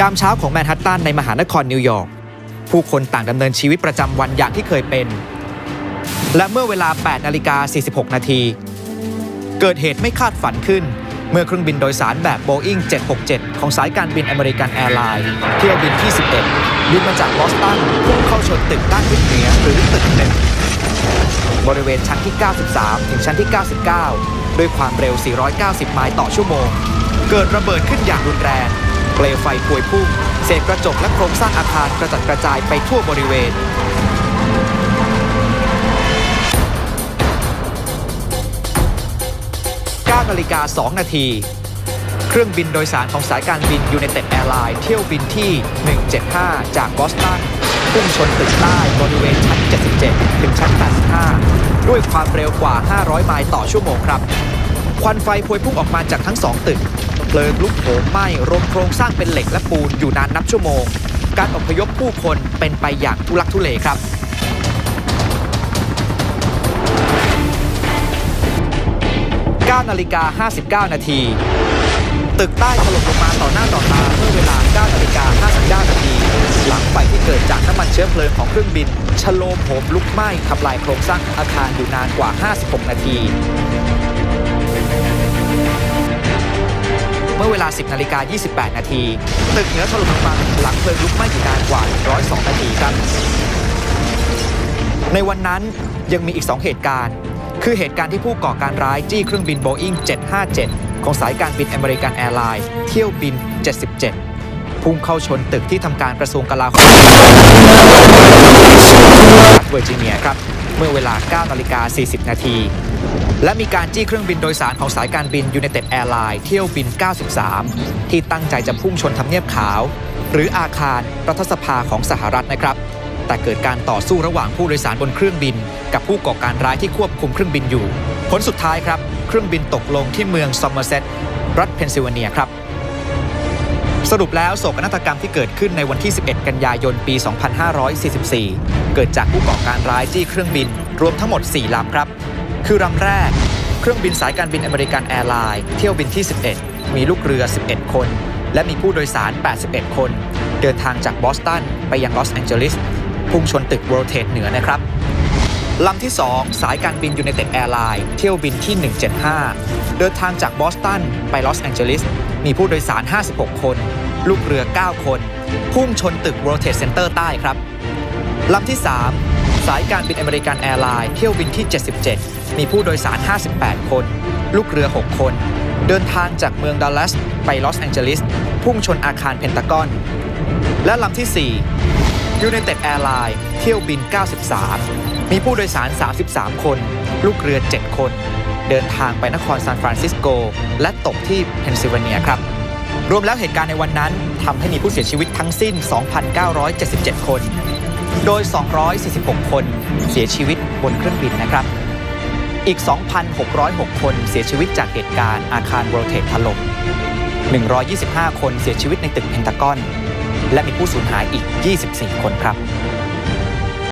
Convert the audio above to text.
ยามเช้าของแมนฮัตตันในมหานครนิวยอร์กผู้คนต่างดำเนินชีวิตประจำวันอย่างที่เคยเป็น และเมื่อเวลา 8 นาฬิกา 46 นาที เกิดเหตุไม่คาดฝันขึ้น เมื่อเครื่องบินโดยสารแบบ Boeing 767 ของสายการบินอเมริกันแอร์ไลน์เที่ยวบินที่ 11บินมาจากบอสตันพุ่งเข้าชนตึกด้านทิศเหนือหรือตึกหนึ่งบริเวณชั้นที่ 93 ถึงชั้นที่ 99 ด้วยความเร็ว 490 ไมล์ต่อชั่วโมง เกิดระเบิดขึ้นอย่างรุนแรง เปลวไฟพวยพุ่งเศษกระจกและโครงสร้างอาคารกระจัดกระจายไปทั่วบริเวณ 9นาฬิกา 2 นาที เครื่องบินโดยสารของสายการบินยูเนเต็ดแอร์ไลน์เที่ยวบินที่ 175 จากบอสตันพุ่งชนตึกใต้บริเวณชั้น 77 ถึงชั้น 85 ด้วยความเร็วกว่า 500 ไมล์ต่อชั่วโมงครับ ควันไฟพวยพุ่งออกมาจากทั้งสองตึก เพลิงลุกโหมไหม้รวมโครงสร้างเป็นเหล็กและปูนอยู่นานนับชั่วโมง การอพยพผู้คนเป็นไปอย่างทุลักทุเลครับ9นาฬิกา 59 นาที ตึกใต้ถล่มลงมาต่อหน้าต่อตาเมื่อเวลา 9 นาฬิกา 59 นาที หลังไฟที่เกิดจากน้ำมันเชื้อเพลิงของเครื่องบินชโลมโหมลุกไหม้ทำลายโครงสร้างของอาคารอยู่นานกว่า 56 นาที 10นาฬิกา28 นาทีตึกเหนือถล่มลงมาหลังเพลิงลุกไหม้อยู่นานกว่า 102 นาทีครับ ในวันนั้นยังมีอีก 2 เหตุการณ์ คือเหตุการณ์ที่ผู้ก่อการร้ายจี้เครื่องบิน Boeing 757 ของสายการบินอเมริกันแอร์ไลน์เที่ยวบิน 77 พุ่งเข้าชนตึกที่ทำการกระทรวงกลาโหมเวอร์จิเนียครับ เมื่อเวลา 9 นาฬิกา 40 นาที และมีการจี้เครื่องบินโดยสารของสายการบินยูเนเต็ดแอร์ไลน์เที่ยวบิน 93 ที่ตั้งใจจะพุ่งชนทำเนียบขาว หรืออาคารรัฐสภาของสหรัฐนะครับ แต่เกิดการต่อสู้ระหว่างผู้โดยสารบนเครื่องบิน กับผู้ก่อการร้ายที่ควบคุมเครื่องบินอยู่ ผลสุดท้ายครับ เครื่องบินตกลงที่เมืองซอมเมอร์เซตรัฐเพนซิลเวเนียครับ สรุปแล้วโศกนาฏกรรมที่เกิดขึ้นในวันที่ 11 กันยายนปี 2544 เกิดจากผู้ก่อการร้ายจี้เครื่องบิน รวมทั้งหมด 4ลำครับ คือลำแรก เครื่องบินสายการบินอเมริกันแอร์ไลน์เที่ยวบินที่ 11 มีลูกเรือ 11 คน และมีผู้โดยสาร 81 คน เดินทางจากบอสตันไปยังลอสแองเจลิสพุ่งชนตึก World Trade เหนือนะครับลำที่ 2 สายการบินยู n นเต็ดแอร์ไลน์เที่ยวบินที่ 175 เดินทางจากบอสตันไปลอสแองเจลิส มีผู้โดยสาร 56 คน ลูกเรือ 9 คน พุ่งชนตึก World Trade Center ใต้ครับ ลำที่ 3ายการบินอเมริกันแอร์ไลน์เที่ยวบินที่ 77 มีผู้โดยสาร 58 คน ลูกเรือ 6 คน เดินทางจากเมืองดัลลัส ไปลอสแองเจลิส พุ่งชนอาคารเพนตากอน และลำที่4ยูเนเต็ดแอร์ไลน์เที่ยวบิน 93 มีผู้โดยสาร 33 คน ลูกเรือ 7 คน เดินทางไปนครซานฟรานซิสโก และตกที่เพนซิลเวเนียครับรวมแล้วเหตุการณ์ในวันนั้นทำให้มีผู้เสียชีวิตทั้งสิ้น 2,977 คน โดย 246 คนเสียชีวิตบนเครื่องบินนะครับ อีก 2,606 คนเสียชีวิตจากเหตุการณ์อาคารโรเทตถล่ม 125 คนเสียชีวิตในตึกเพนตากอน และมีผู้สูญหายอีก 24 คนครับ